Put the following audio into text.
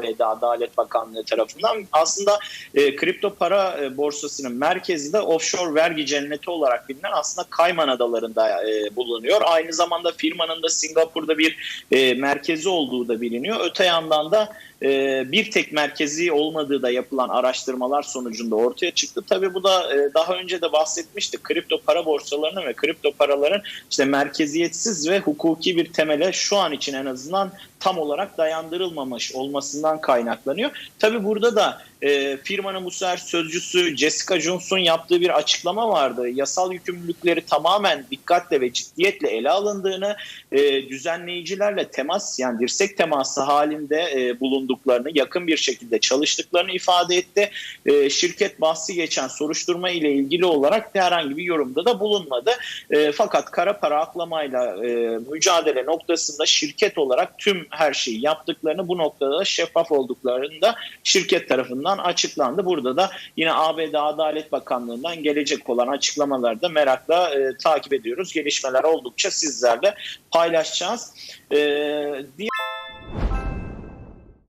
ABD Adalet Bakanlığı tarafından. Aslında e, kripto para e, borsasının merkezi de offshore vergi cenneti olarak bilinen aslında Kayman Adaları'nda e, bulunuyor. Aynı zamanda firmanın da Singapur'da bir e, merkezi olduğu da biliniyor. Öte yandan da e, bir tek merkezi olmadığı da yapılan araştırmalar sonucunda ortaya çıktı. Tabii bu da e, daha önce de bahsetmiştik. Kripto para borsalarının ve kripto paraların işte merkeziyetsiz ve hukuki bir temele şu an için en azından tam olarak dayandırılmamış olmasından kaynaklanıyor. Tabii burada da e, firmanın bu sefer sözcüsü Jessica Jones'un yaptığı bir açıklama vardı. Yasal yükümlülükleri tamamen dikkatle ve ciddiyetle ele alındığını, e, düzenleyicilerle temas yani dirsek teması halinde e, bulunduklarını, yakın bir şekilde çalıştıklarını ifade etti. E, şirket bahsi geçen soruşturma ile ilgili olarak herhangi bir yorumda da bulunmadı. E, fakat kara para aklamayla e, mücadele noktasında şirket olarak tüm her şeyi yaptıklarını bu noktada da şeffaf olduklarını da şirket tarafından açıklandı. Burada da yine ABD Adalet Bakanlığı'ndan gelecek olan açıklamaları da merakla e, takip ediyoruz. Gelişmeler oldukça sizlerle paylaşacağız. E, diğer